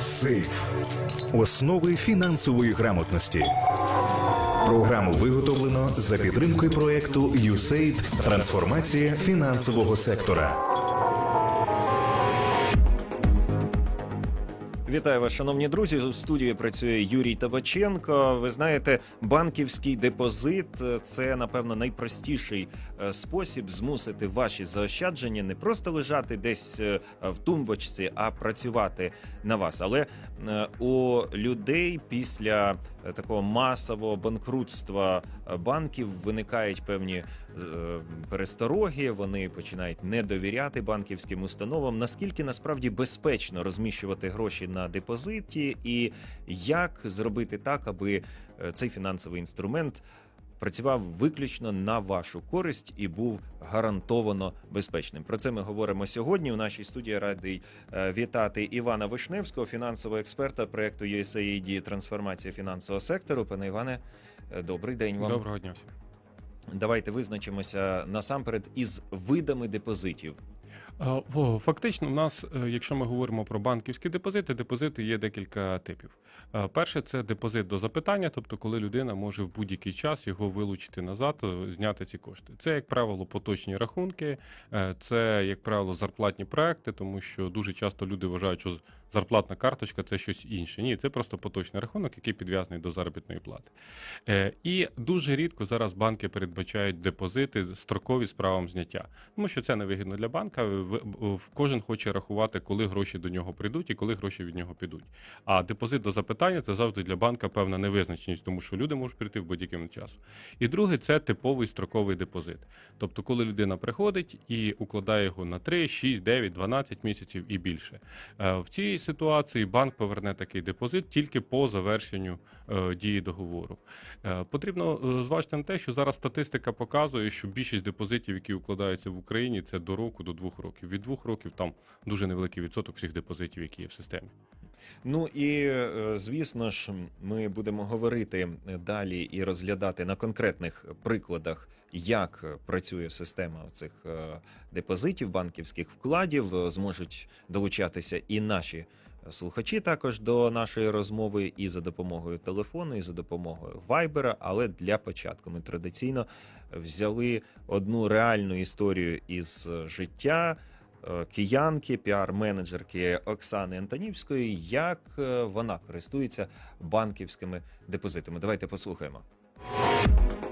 Сейф. Основи фінансової грамотності. Програму виготовлено за підтримкою проекту USAID Трансформація фінансового сектора. Вітаю вас, шановні друзі. У студії працює Юрій Табаченко. Ви знаєте, банківський депозит це напевно найпростіший е, спосіб змусити ваші заощадження не просто лежати десь е, в тумбочці, а працювати на вас. Але е, у людей після такого масового банкрутства банків виникають певні е, перестороги. Вони починають не довіряти банківським установам. Наскільки насправді безпечно розміщувати гроші на депозиті, і як зробити так, аби е, цей фінансовий інструмент працював виключно на вашу користь і був гарантовано безпечним. Про це ми говоримо сьогодні. У нашій студії радий е, вітати Івана Вишневського, фінансового експерта проекту USAID «Трансформація фінансового сектору. Пане Іване, е, добрий день вам. Доброго дня всім. Давайте визначимося насамперед із видами депозитів. Фактично, в нас, е, якщо ми говоримо про банківські депозити, депозити є декілька типів. Е, Перше це депозит до запитання, тобто коли людина може в будь-який час його вилучити назад, е, зняти ці кошти. Це, як правило, поточні рахунки, це, як правило, зарплатні проекти, тому що дуже часто люди вважають, що зарплатна карточка це щось інше. Ні, це просто поточний рахунок, який підв'язаний до заробітної плати. Е, І дуже рідко зараз банки передбачають депозити строкові з правом зняття, тому що це невигідно для банка. В- в- Кожен хоче рахувати, коли гроші до нього прийдуть і коли гроші від нього підуть. А депозит до запитання це завжди для банка певна невизначеність, тому що люди можуть прийти в будь-яким часу. І друге це типовий строковий депозит. Тобто, коли людина приходить і укладає його на 3, 6, 9, 12 місяців і більше. Е, В цій ситуації банк поверне такий депозит тільки по завершенню е, дії договору. Е, Потрібно е, зважити на те, що зараз статистика показує, що більшість депозитів, які укладаються в Україні, це до року, до двох років. Від двох років там дуже невеликий відсоток всіх депозитів, які є в системі. Ну і е, звісно ж, ми будемо говорити далі і розглядати на конкретних прикладах, як працює система цих е, депозитів, банківських вкладів. Е, Зможуть долучатися і наші слухачі також до нашої розмови і за допомогою телефону, і за допомогою вайбера. Але для початку ми традиційно взяли одну реальну історію із е, життя е, киянки, піар-менеджерки Оксани Антонівської, як е, вона користується банківськими депозитами. Давайте послухаємо.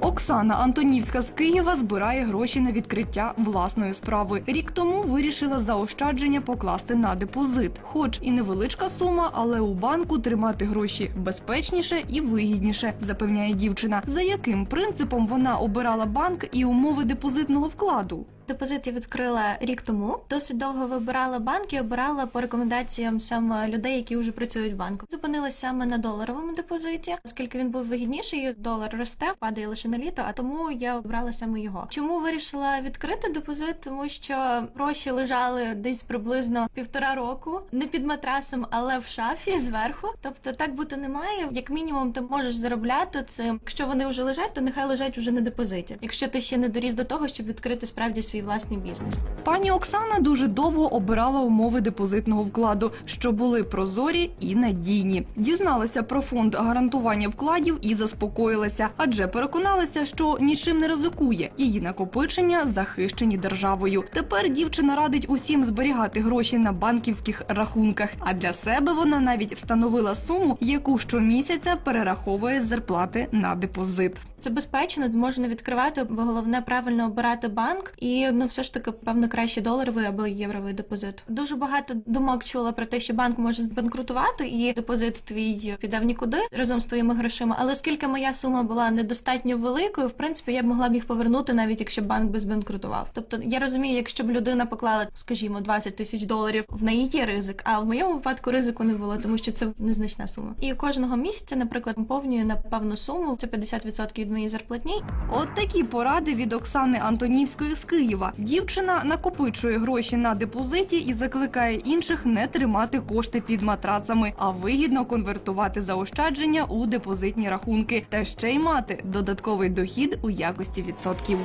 Оксана Антонівська з Києва збирає гроші на відкриття власної справи. Рік тому вирішила заощадження покласти на депозит. Хоч і невеличка сума, але у банку тримати гроші безпечніше і вигідніше, запевняє дівчина. За яким принципом вона обирала банк і умови депозитного вкладу? Депозит я відкрила рік тому. Досить довго вибирала банк і обирала по рекомендаціям саме людей, які вже працюють в банку. Зупинилася саме на доларовому депозиті, оскільки він був вигідніший. Долар росте, падає лише на літо. А тому я обрала саме його. Чому вирішила відкрити депозит? Тому що гроші лежали десь приблизно півтора року, не під матрасом, але в шафі зверху. Тобто так бути немає. Як мінімум, ти можеш заробляти цим. Якщо вони вже лежать, то нехай лежать уже на депозиті. Якщо ти ще не доріс до того, щоб відкрити справді свій власний бізнес. Пані Оксана дуже довго обирала умови депозитного вкладу, що були прозорі і надійні. Дізналася про фонд гарантування вкладів і заспокоїлася, адже переконалася, що нічим не ризикує. Її накопичення захищені державою. Тепер дівчина радить усім зберігати гроші на банківських рахунках. А для себе вона навіть встановила суму, яку щомісяця перераховує з зарплати на депозит. Це безпечно, можна відкривати, бо головне правильно обирати банк і ну все ж таки певно краще доларовий або євровий депозит. Дуже багато думок чула про те, що банк може збанкрутувати, і депозит твій піде в нікуди разом з твоїми грошима. Але оскільки моя сума була недостатньо великою, в принципі, я б могла б їх повернути, навіть якщо банк би збанкрутував. Тобто я розумію, якщо б людина поклала, скажімо, 20 тисяч доларів, в неї є ризик. А в моєму випадку ризику не було, тому що це незначна сума. І кожного місяця, наприклад, поповнюю на певну суму. Це 50% від моєї зарплатні. От такі поради від Оксани Антонівської з Києва. Дівчина накопичує гроші на депозиті і закликає інших не тримати кошти під матрацами, а вигідно конвертувати заощадження у депозитні рахунки та ще й мати додатковий дохід у якості відсотків.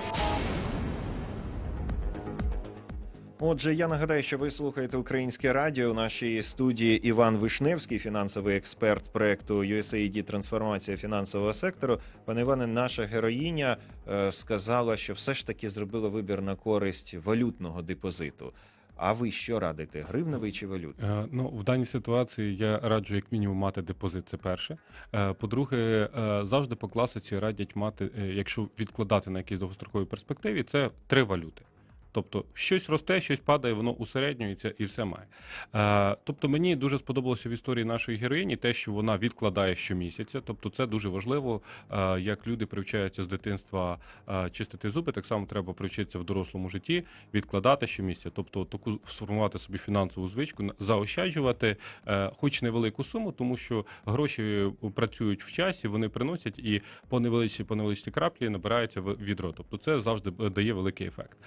Отже, я нагадаю, що ви слухаєте українське радіо. У нашій студії Іван Вишневський, фінансовий експерт проекту USAID Трансформація фінансового сектору. Пане Іване, наша героїня е, сказала, що все ж таки зробила вибір на користь валютного депозиту. А ви що радите? Гривневий чи валютний? Е, Ну, в даній ситуації я раджу як мінімум мати депозит. Це перше. Е, По-друге, е, завжди по класиці радять мати, е, якщо відкладати на якійсь довгостроковій перспективі, це три валюти. Тобто щось росте, щось падає, воно усереднюється і все має. Е, тобто мені дуже сподобалося в історії нашої героїні те, що вона відкладає щомісяця. Тобто, це дуже важливо, е, як люди привчаються з дитинства е, чистити зуби. Так само треба привчитися в дорослому житті, відкладати щомісяця. Тобто таку сформувати собі фінансову звичку, заощаджувати, е, хоч невелику суму, тому що гроші працюють в часі, вони приносять і по невеличкій, по невеличкій краплі набирається відро. Тобто це завжди е, дає великий ефект.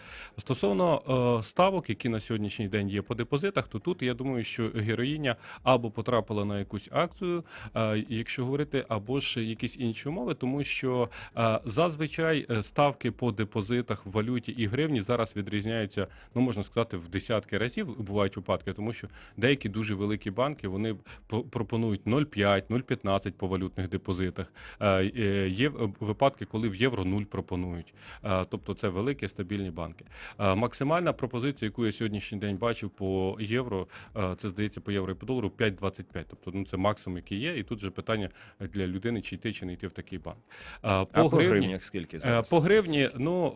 Стосовно е, ставок, які на сьогоднішній день є по депозитах, то тут я думаю, що героїня або потрапила на якусь акцію, е, якщо говорити, або ж якісь інші умови, тому що е, зазвичай е, ставки по депозитах в валюті і гривні зараз відрізняються, ну можна сказати, в десятки разів бувають випадки, тому що деякі дуже великі банки вони по- пропонують 0,5, 0,15 по валютних депозитах. Е, е, Є е, випадки, коли в євро 0 пропонують. Е, Тобто це великі стабільні банки. Е, Максимальна пропозиція, яку я сьогоднішній день бачив по євро, е, це здається по євро і по долару 5,25. Тобто ну це максимум, який є. І тут же питання для людини, чи йти, чи не йти в такий банк. Е, а по гривнях скільки зараз? По гривні, ну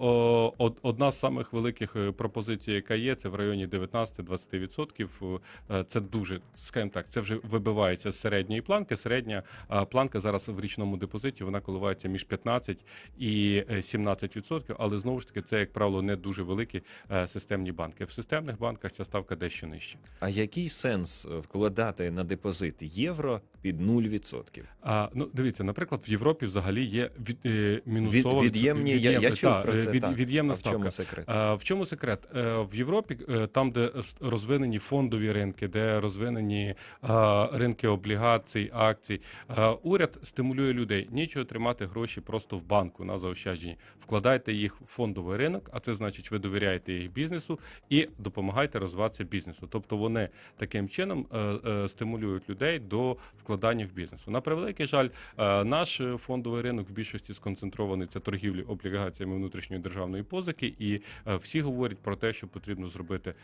одна з самих великих пропозицій, яка є, це в районі 19-20%. Е, Це дуже, скажімо так, це вже вибивається з середньої планки. Середня планка зараз в річному депозиті вона коливається між 15 і е, 17%, але знову ж таки це, як правило, не дуже великі е, системні банки. В системних банках ця ставка дещо нижча. А який сенс е, вкладати на депозит євро під 0%? А, ну, дивіться, наприклад, в Європі взагалі є від, е, мінусова Від, від'ємні, я, я чув та, про е, це. від- так. від'ємна а в ставка. чому секрет? Е, В чому секрет? Е, В Європі, е, там, де розвинені фондові ринки, де розвинені е, ринки облігацій, акцій, е, уряд стимулює людей нічого тримати гроші просто в банку на заощадженні. Вкладайте їх в фондовий ринок, а це значить, ви довіряєте їх бізнесу і допомагаєте розвиватися бізнесу. Тобто вони таким чином е, е, стимулюють людей до вкладання в бізнесу. На превеликий жаль, е, наш фондовий ринок в більшості сконцентрований це торгівлі облігаціями внутрішньої державної позики, і всі говорять про те, що потрібно зробити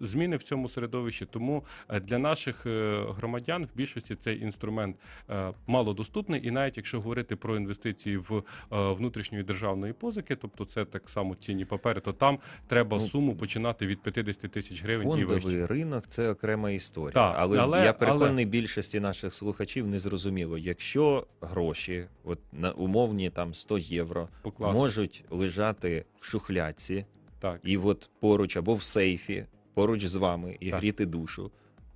зміни в цьому середовищі. Тому для наших громадян в більшості цей інструмент малодоступний, і навіть якщо говорити про інвестиції в внутрішньої державної позики, тобто це так само цінні папери, то там треба Ну, суму починати від 50 тисяч гривень і вище. Ринок це окрема історія. Так, але, але- я переконаний, більшості наших слухачів не зрозуміло, якщо гроші, от на умовні там 100 євро, Покласти. можуть лежати в шухляці, Так. і от поруч або в сейфі, поруч з вами і Так. гріти душу.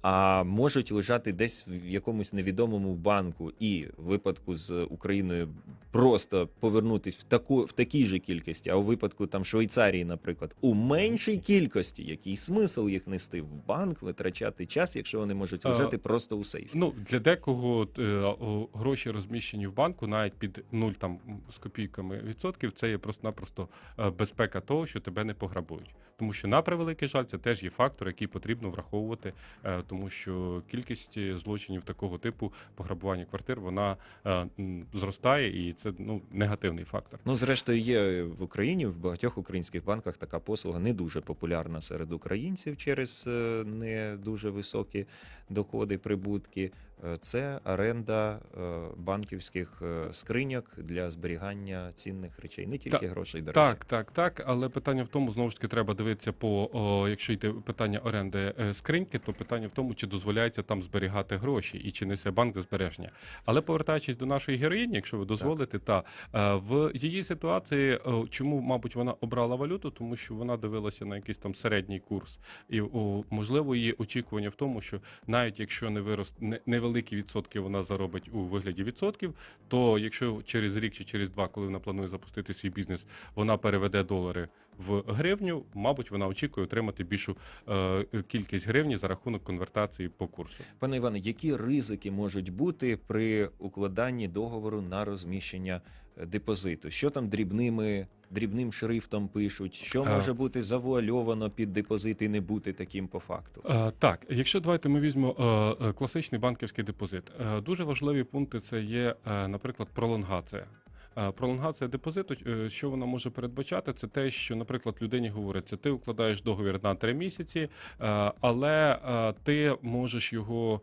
А можуть лежати десь в якомусь невідомому банку, і в випадку з Україною просто повернутись в таку в такій же кількості, а у випадку там Швейцарії, наприклад, у меншій кількості, який смисл їх нести в банк, витрачати час, якщо вони можуть А, лежати просто у сейфі. Ну для декого е, гроші розміщені в банку навіть під нуль там з копійками відсотків. Це є просто-напросто е, безпека того, що тебе не пограбують. Тому що на превеликий жаль, це теж є фактор, який потрібно враховувати, е, тому що кількість злочинів такого типу пограбування квартир вона е, зростає, і це ну негативний фактор. Ну, зрештою, є в Україні в багатьох українських банках така послуга не дуже популярна серед українців через е, не дуже високі доходи, прибутки. Е, Це оренда е, банківських е, скриньок для зберігання цінних речей, не тільки Та- грошей до речі. Так, так, так. Але питання в тому, знову ж таки, треба дивитися по о, якщо йде питання оренди скриньки, то питання в тому, чи дозволяється там зберігати гроші і чи несе банк за збереження. Але повертаючись до нашої героїні, якщо ви дозволите, та е, в її ситуації, чому, мабуть, вона обрала валюту, тому що вона дивилася на якийсь там середній курс, і о, можливо її очікування в тому, що навіть якщо не вирост не, невеликі відсотки вона заробить у вигляді відсотків, то якщо через рік чи через два, коли вона планує запустити свій бізнес, вона переведе долари в гривню, мабуть, вона очікує отримати більшу е, кількість гривні за рахунок конвертації по курсу. Пане Іване, які ризики можуть бути при укладанні договору на розміщення депозиту? Що там дрібними дрібним шрифтом пишуть? Що Е, може бути завуальовано під депозит і не бути таким по факту? Е, Так, якщо давайте ми візьмемо е, класичний банківський депозит, дуже важливі пункти це є, наприклад, пролонгація. Е, Пролонгація депозиту, е, що вона може передбачати, це те, що, наприклад, людині говориться, ти укладаєш договір на три місяці, е, але ти можеш його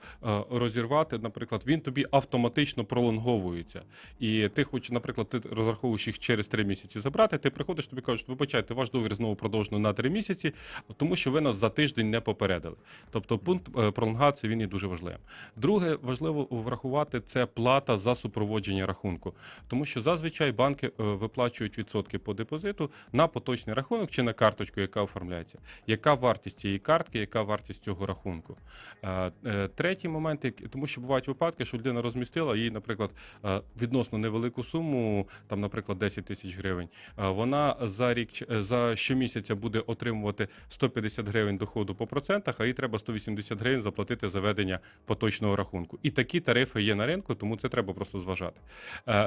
розірвати. Наприклад, він тобі автоматично пролонговується. І ти хоч, наприклад, ти розраховуєш їх через три місяці забрати. Ти приходиш, тобі кажуть, вибачайте, ваш договір знову продовжено на три місяці, тому що ви нас за тиждень не попередили. Тобто пункт пролонгації він є дуже важливим. Друге, важливо врахувати це плата за супроводження рахунку, тому що зазвичай банки е, виплачують відсотки по депозиту на поточний рахунок чи на карточку, яка оформляється. Яка вартість цієї картки, яка вартість цього рахунку? Е, е, Третій момент, тому що бувають випадки, що людина розмістила їй, наприклад, відносно невелику суму, там, наприклад, 10 тисяч гривень. Вона за рік за щомісяця буде отримувати 150 гривень доходу по процентах, а їй треба 180 гривень заплатити за ведення поточного рахунку. І такі тарифи є на ринку, тому це треба просто зважати.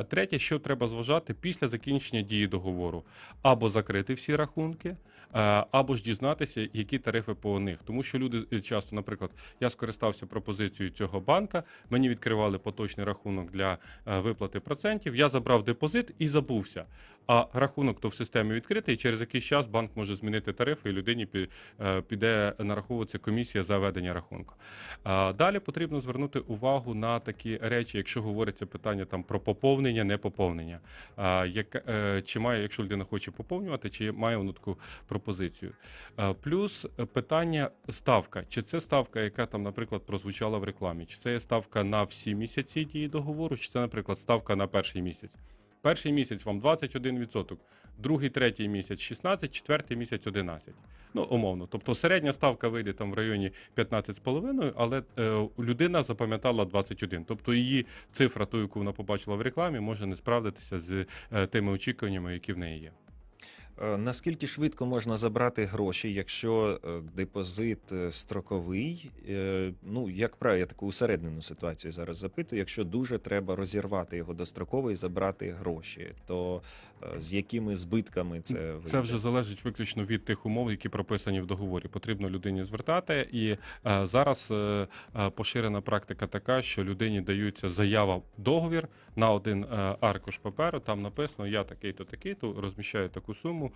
Третє, що треба зважати після закінчення дії договору, або закрити всі рахунки, е, або ж дізнатися, які тарифи по них. Тому що люди е, часто, наприклад, я скористався пропозицією цього банка, мені відкривали поточний рахунок для е, виплати процентів. Я забрав депозит і забувся. А рахунок то в системі відкритий, і через якийсь час банк може змінити тарифи, і людині е, піде нараховуватися комісія за ведення рахунку. Далі потрібно звернути увагу на такі речі, якщо говориться питання там про поповнення, не поповнення. А, яка- е, Чи має, якщо людина хоче поповнювати, чи має вона таку пропозицію. Плюс питання ставка. Чи це ставка, яка там, наприклад, прозвучала в рекламі, чи це є ставка на всі місяці дії договору, чи це, наприклад, ставка на перший місяць. Перший місяць вам 21%, другий, третій місяць 16, четвертий місяць 11. Ну, умовно. Тобто середня ставка вийде там в районі 15,5, але е, людина запам'ятала 21. Тобто її цифра, ту, яку вона побачила в рекламі, може не справдитися з е, тими очікуваннями, які в неї є. Е, Наскільки швидко можна забрати гроші, якщо е, депозит е, строковий? Ну, як правило, я таку усереднену ситуацію зараз запитую. Якщо дуже треба розірвати його достроково і забрати гроші, то з якими збитками це вийде? Це вже залежить виключно від тих умов, які прописані в договорі. Потрібно людині звертати. І е, зараз е, е, поширена практика така, що людині даються заява договір на один е, аркуш паперу. Там написано Я такий-то, такий-то, розміщаю таку суму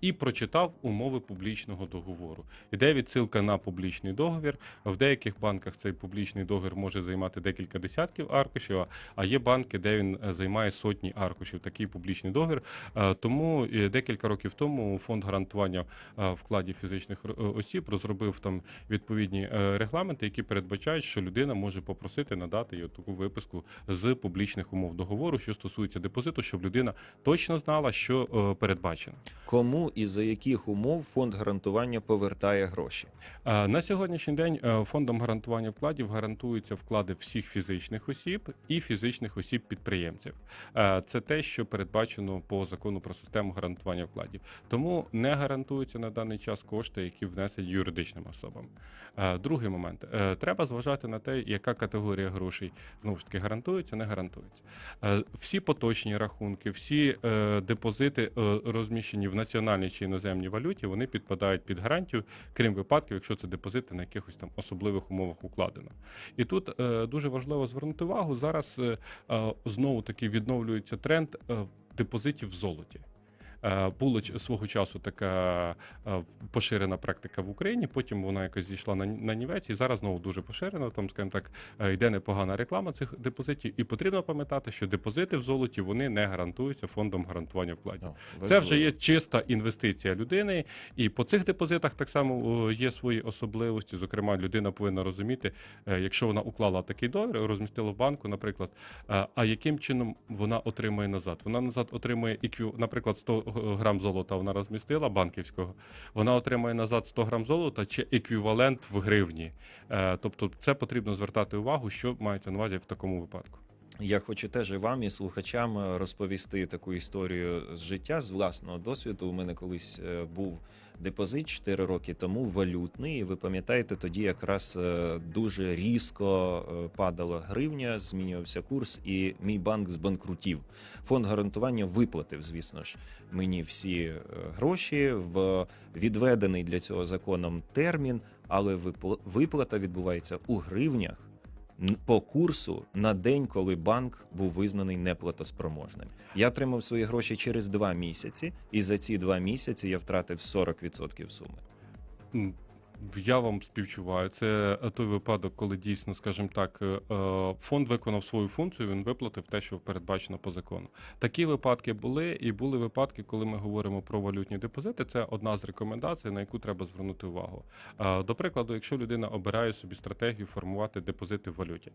і прочитав умови публічного договору. Іде відсилка на публічний договір. В деяких банках цей публічний договір може займати декілька десятків аркушів, а- а є банки, де він е, займає сотні аркушів. Такий публічний договір. Е, Тому декілька років тому фонд гарантування е, вкладів фізичних е, осіб розробив там відповідні регламенти, які передбачають, що людина може попросити надати їй таку виписку з публічних умов договору, що стосується депозиту, щоб людина точно знала, що передбачено. Кому і за яких умов фонд гарантування повертає гроші? На сьогоднішній день фондом гарантування вкладів гарантуються вклади всіх фізичних осіб і фізичних осіб підприємців. Це те, що передбачено по закону про систему гарантування вкладів. Тому не гарантуються на даний час кошти, які внесені юридичним особам. Е, Другий момент Е, треба зважати на те, яка категорія грошей знову ж таки гарантується, не гарантується. Е, Всі поточні рахунки, всі депозити розміщені в національній чи іноземній валюті, вони підпадають під гарантію, крім випадків, якщо це депозити на якихось там особливих умовах укладено. І тут дуже важливо звернути увагу. Зараз знову таки відновлюється тренд депозитів в золоті. Е, Була свого часу така е, поширена практика в Україні. Потім вона якось зійшла на, на нівець, і зараз знову дуже поширена. Там, скажімо так, е, йде непогана реклама цих депозитів. І потрібно пам'ятати, що депозити в золоті вони не гарантуються фондом гарантування вкладів. Ну, Це вже є чиста інвестиція людини, і по цих депозитах так само є свої особливості. Зокрема, людина повинна розуміти, якщо вона уклала такий договір, розмістила в банку, наприклад, а яким чином вона отримує назад? Вона назад отримує наприклад, 100 грам золота вона розмістила банківського. Вона отримає назад 100 грам золота чи еквівалент в гривні. Е, Тобто, це потрібно звертати увагу, що мається на увазі в такому випадку. Я хочу теж і вам і слухачам е, розповісти таку історію з життя з власного досвіду. У мене колись е, був депозит 4 роки тому валютний. Ви пам'ятаєте, тоді якраз е, дуже різко е, падала гривня, змінювався курс, і мій банк збанкрутів. Фонд гарантування виплатив, звісно ж, мені всі е, гроші в відведений для цього законом термін, але випл- виплата відбувається у гривнях по курсу на день, коли банк був визнаний неплатоспроможним. Я отримав свої гроші через два місяці, і за ці два місяці я втратив 40% суми. Я вам співчуваю. Це е, той випадок, коли дійсно, скажімо так, е, е, фонд виконав свою функцію, він виплатив те, що передбачено по закону. Такі випадки були, і були випадки, коли ми говоримо про валютні депозити. Це одна з рекомендацій, на яку треба звернути увагу. До прикладу, якщо людина обирає собі стратегію формувати депозити в валюті,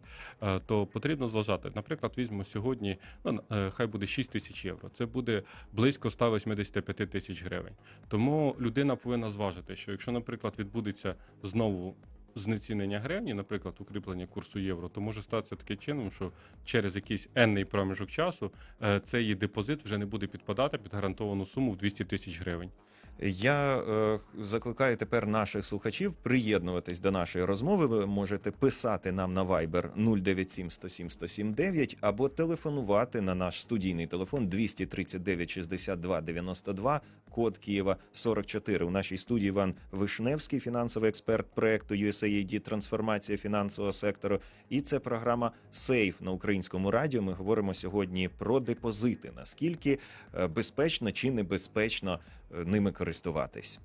то потрібно зважати. Наприклад, візьмемо сьогодні, ну хай буде 6 тисяч євро. Це буде близько 185 тисяч гривень. Тому людина повинна зважити, що якщо, наприклад, відбудеться знову знецінення гривні, наприклад, укріплення курсу євро, то може статися таким чином, що через якийсь енний проміжок часу е, цей депозит вже не буде підпадати під гарантовану суму в 200 тисяч гривень. Я е, закликаю тепер наших слухачів приєднуватись до нашої розмови. Ви можете писати нам на Viber 097 107 107 або телефонувати на наш студійний телефон 239 62 92, код Києва 44. У нашій студії Іван Вишневський, фінансовий експерт проекту USAID Трансформація фінансового сектору. І це програма Сейф на українському радіо. Ми говоримо сьогодні про депозити. Наскільки е, безпечно чи небезпечно ними користуватись.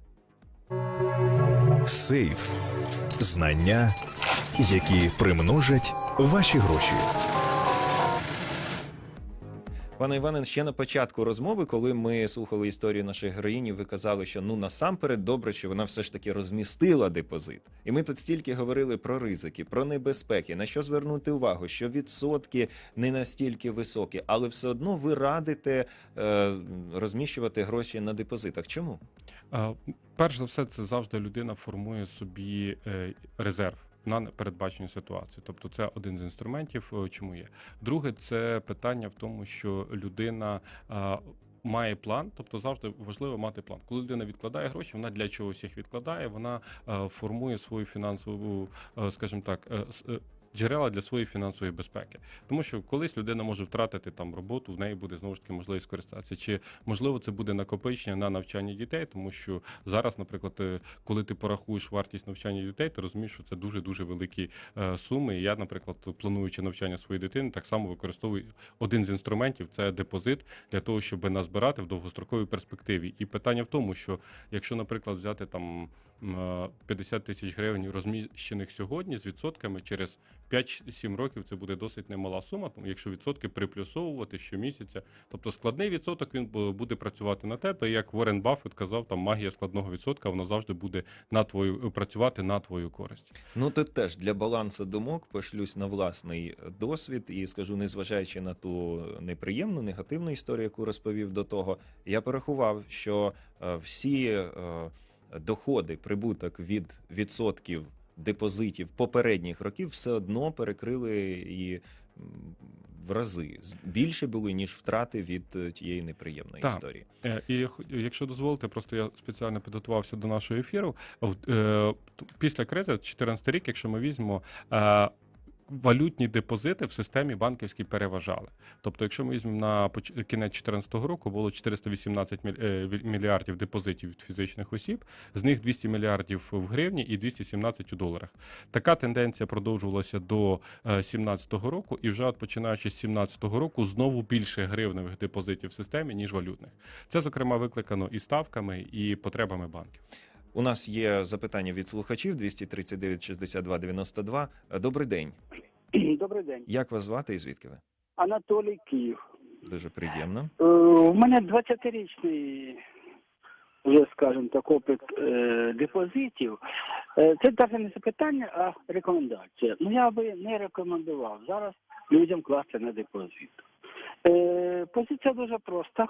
Сейф. Знання, які примножать ваші гроші. Пане Іване, ще на початку розмови, коли ми слухали історію нашої героїні, ви казали, що ну насамперед добре, що вона все ж таки розмістила депозит. І ми тут стільки говорили про ризики, про небезпеки, на що звернути увагу, що відсотки не настільки високі, але все одно ви радите е, розміщувати гроші на депозитах. Чому? Перш за все, це завжди людина формує собі е, резерв. На непередбачені ситуації, тобто це один з інструментів, е, чому є. Друге, це питання в тому, що людина е, має план, тобто завжди важливо мати план. Коли людина відкладає гроші, вона для чогось їх відкладає, вона е, формує свою фінансову, скажімо так, джерела для своєї фінансової безпеки. Тому що колись людина може втратити там роботу, в неї буде знову ж таки можливість скористатися. Чи можливо це буде накопичення на навчання дітей, тому що зараз, наприклад, е, коли ти порахуєш вартість навчання дітей, ти розумієш, що це дуже дуже великі е, суми. І я, наприклад, плануючи навчання своєї дитини, так само використовую один з інструментів це депозит для того, щоб назбирати в довгостроковій перспективі. І питання в тому, що якщо, наприклад, взяти там м, е, 50 тисяч гривень розміщених сьогодні з відсотками через 5-7 років це буде досить немала сума, тому якщо відсотки приплюсовувати щомісяця, тобто складний відсоток він буде працювати на тебе. Як Уоррен Баффет казав, там магія складного відсотка, вона завжди буде на твою працювати на твою користь. Ну тут теж для балансу думок пошлюсь на власний досвід і скажу, незважаючи на ту неприємну негативну історію, яку розповів до того, я порахував, що е, всі е, доходи, прибуток від відсотків депозитів попередніх років все одно перекрили і в рази більше були ніж втрати від е, тієї неприємної Так. історії. Е, І якщо дозволите, просто я спеціально підготувався до нашого ефіру. Е, Після кризи, 14 рік, якщо ми візьмемо. Е, Валютні депозити в системі банківській переважали. Тобто, якщо ми візьмемо на кінець 2014 року, було 418 міль- е, мільярдів депозитів від фізичних осіб, з них 200 мільярдів в гривні і 217 у доларах. Така тенденція продовжувалася до 2017 року, і вже от починаючи з 2017 року знову більше гривневих депозитів в системі, ніж валютних. Це, зокрема, викликано і ставками, і потребами банків. У нас є запитання від слухачів 239 62 92. Е, Добрий день. Добрий день, Як вас звати і звідки ви? Анатолій Київ. Дуже приємно. Е, У мене 20-річний, вже скажімо так, опит е, депозитів. Це навіть не запитання, а рекомендація. Ну я би не рекомендував зараз людям класти на депозит. Позиція дуже проста.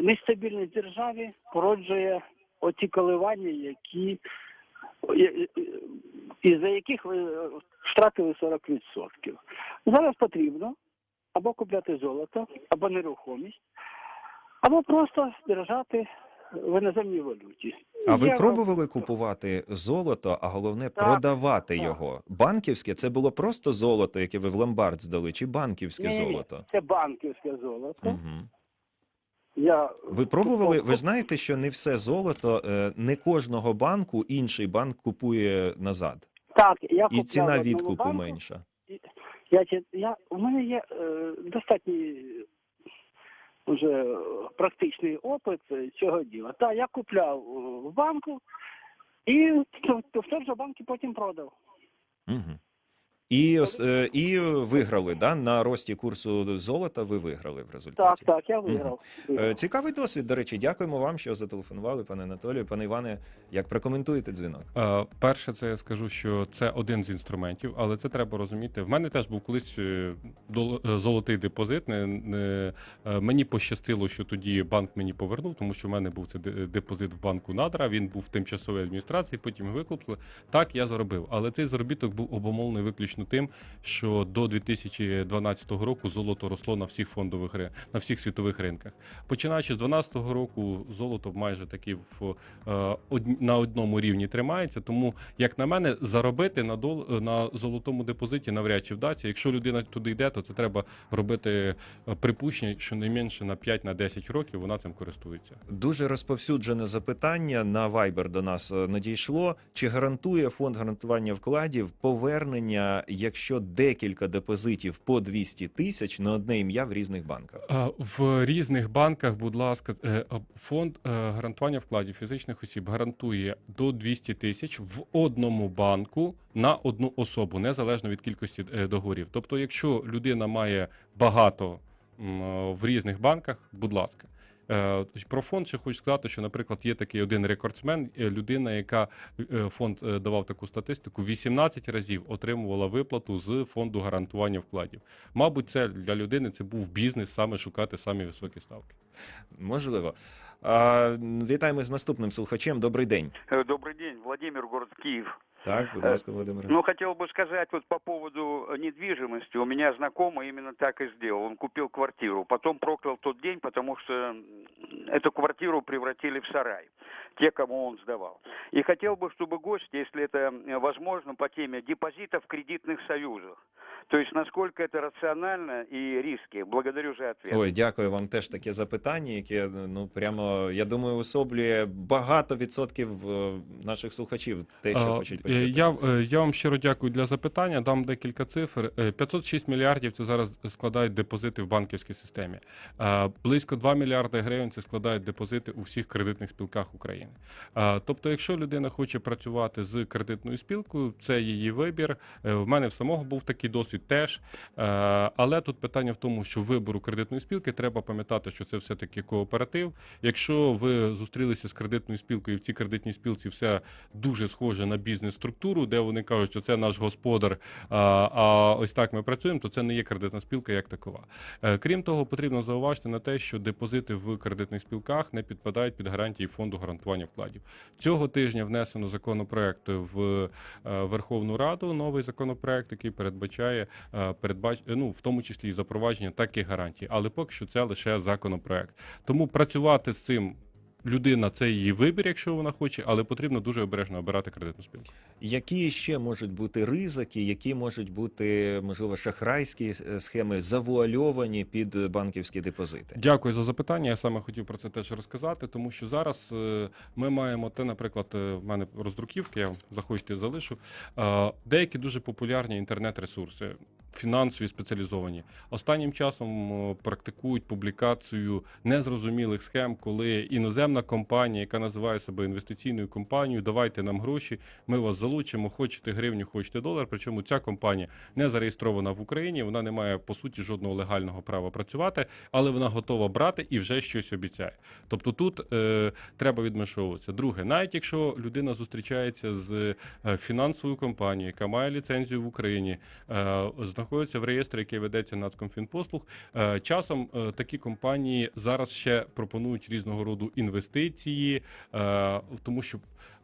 Нестабільність державі породжує оці коливання, які і за яких ви втратили 40%. Зараз потрібно або купляти золото, або нерухомість, або просто держати в іноземній валюті. А ви Євро. пробували купувати золото, а головне Так, продавати так. його? Банківське це було просто золото, яке ви в ломбард здали, чи банківське Ні-ні-ні, золото? Це банківське золото. Угу. Я Ви пробували? Ви знаєте, що не все золото, е, не кожного банку інший банк купує назад, Так, я і ціна відкупу банку. менша. Я, я, у мене є е, достатній вже практичний опит цього діла. Так, я купляв е, в банку і в, той же банку потім продав. Угу. І, е, і виграли, да? на рості курсу золота ви виграли в результаті. так, я виграв. Е, Цікавий досвід, до речі. Дякуємо вам, що зателефонували, пане Анатолію. Пане Іване, як прокоментуєте дзвінок? Е, Перше, це я скажу, що це один з інструментів, але це треба розуміти. В мене теж був колись золотий депозит. Не, не, мені пощастило, що тоді банк мені повернув, тому що в мене був це депозит в банку Надра. Він був в тимчасовій адміністрації, потім викупили. Так, я заробив. Але цей заробіток був обумовлений виключно тим, що до 2012 року золото росло на всіх фондових на всіх світових ринках. Починаючи з 2012 року, золото майже таки в е, на одному рівні тримається. Тому, як на мене, заробити на дол на золотому депозиті навряд чи вдасться. Якщо людина туди йде, то це треба робити е, припущення, що не менше на 5-10 років вона цим користується. Дуже розповсюджене запитання на Viber до нас е, надійшло. Чи гарантує фонд гарантування вкладів повернення, якщо декілька депозитів по 200 тисяч на одне ім'я в різних банках? В різних банках, будь ласка, е, фонд е, гарантування вкладів фізичних осіб гарантує до 200 тисяч в одному банку на одну особу, незалежно від кількості е, договорів. Тобто, якщо людина має багато в різних банках, будь ласка. Е, Про фонд ще хочу сказати, що, наприклад, є такий один рекордсмен, е, людина, яка е, фонд давав таку статистику, 18 разів отримувала виплату з фонду гарантування вкладів. Мабуть, це для людини це був бізнес саме шукати самі високі ставки. Можливо. А, вітаємо з наступним слухачем. Добрий день. Добрый день, Владимир, город Киев. Так, будь Е, ласка. Ну, хотел бы сказать вот по поводу э, недвижимости. У меня знакомый именно так и сделал. Он купил квартиру, потом проклял тот день, потому что эту квартиру превратили в сарай, те, кому он сдавал. И хотел бы, чтобы гости, если это э, возможно, по теме депозитов в кредитных союзах. То есть, насколько это рационально и риски. Благодарю за ответ. Ой, дякую вам теж таке запитання, яке ну прямо я думаю особлює багато відсотків е, наших слухачів. Те, що А, хочуть е, почути. Я, е, я вам щиро дякую для запитання. Дам декілька цифр. Е, 506 мільярдів це зараз складають депозити в банківській системі. Е, Близько 2 мільярди гривень це складають депозити у всіх кредитних спілках України. Е, Тобто, якщо людина хоче працювати з кредитною спілкою, це її вибір. Е, В мене в самого був такий досвід теж. Е, Але тут питання в тому, що вибору кредитної спілки треба пам'ятати, що це все-таки кооператив. Якщо ви зустрілися з кредитною спілкою, в цій кредитній спілці все дуже схоже на бізнес-структуру, де вони кажуть, що це наш господар, а, а ось так ми працюємо, то це не є кредитна спілка як такова. Е, Крім того, потрібно зауважити на те, що депозити в кредитних спілках не підпадають під гарантії фонду гарантування вкладів. Цього тижня внесено законопроект в е, Верховну Раду, новий законопроект, який передбачає е, передбач... ну, в тому числі і запровадження таких гарантій. Але поки що це лише законопроект. Тому працювати з цим. Людина це її вибір, якщо вона хоче, але потрібно дуже обережно обирати кредитну спілку. Які ще можуть бути ризики, які можуть бути можливо шахрайські е, схеми завуальовані під банківські депозити? Дякую за запитання. Я саме хотів про це теж розказати, тому що зараз е, ми маємо те, наприклад, е, в мене роздруківки, я вам захочете залишу. Деякі дуже популярні інтернет-ресурси. Фінансові спеціалізовані останнім часом е, практикують публікацію незрозумілих схем, коли іноземна компанія, яка називає себе інвестиційною компанією, давайте нам гроші, ми вас залучимо, хочете гривню, хочете долар. Причому ця компанія не зареєстрована в Україні, вона не має по суті жодного легального права працювати, але вона готова брати і вже щось обіцяє. Тобто тут е, треба відмежовуватися. Друге, навіть якщо людина зустрічається з е, фінансовою компанією, яка має ліцензію в Україні, е, знаходиться в реєстрі, який ведеться Нацкомфінпослуг, е, часом е, такі компанії зараз ще пропонують різного роду інвестиції, е, тому що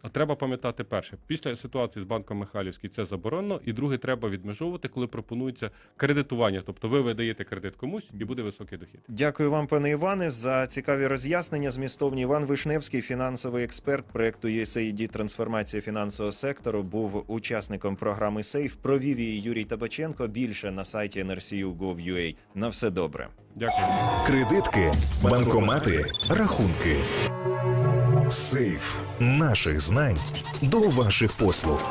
треба пам'ятати перше, після ситуації з банком Михайлівський це заборонено, і друге, треба відмежовувати, коли пропонується кредитування. Тобто ви видаєте кредит комусь і буде високий дохід. Дякую вам, пане Іване, за цікаві роз'яснення. Змістовні Іван Вишневський, фінансовий експерт проекту USAID трансформація фінансового сектору, був учасником програми Сейф. Провів її Юрій Табаченко. Більше на сайті nrcu.gov.ua. На все добре. Дякую. Кредитки, банкомати, рахунки. Сейф наших знань до ваших послуг.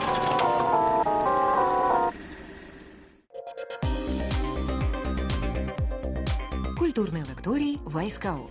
Культурний лекторій Вайскау.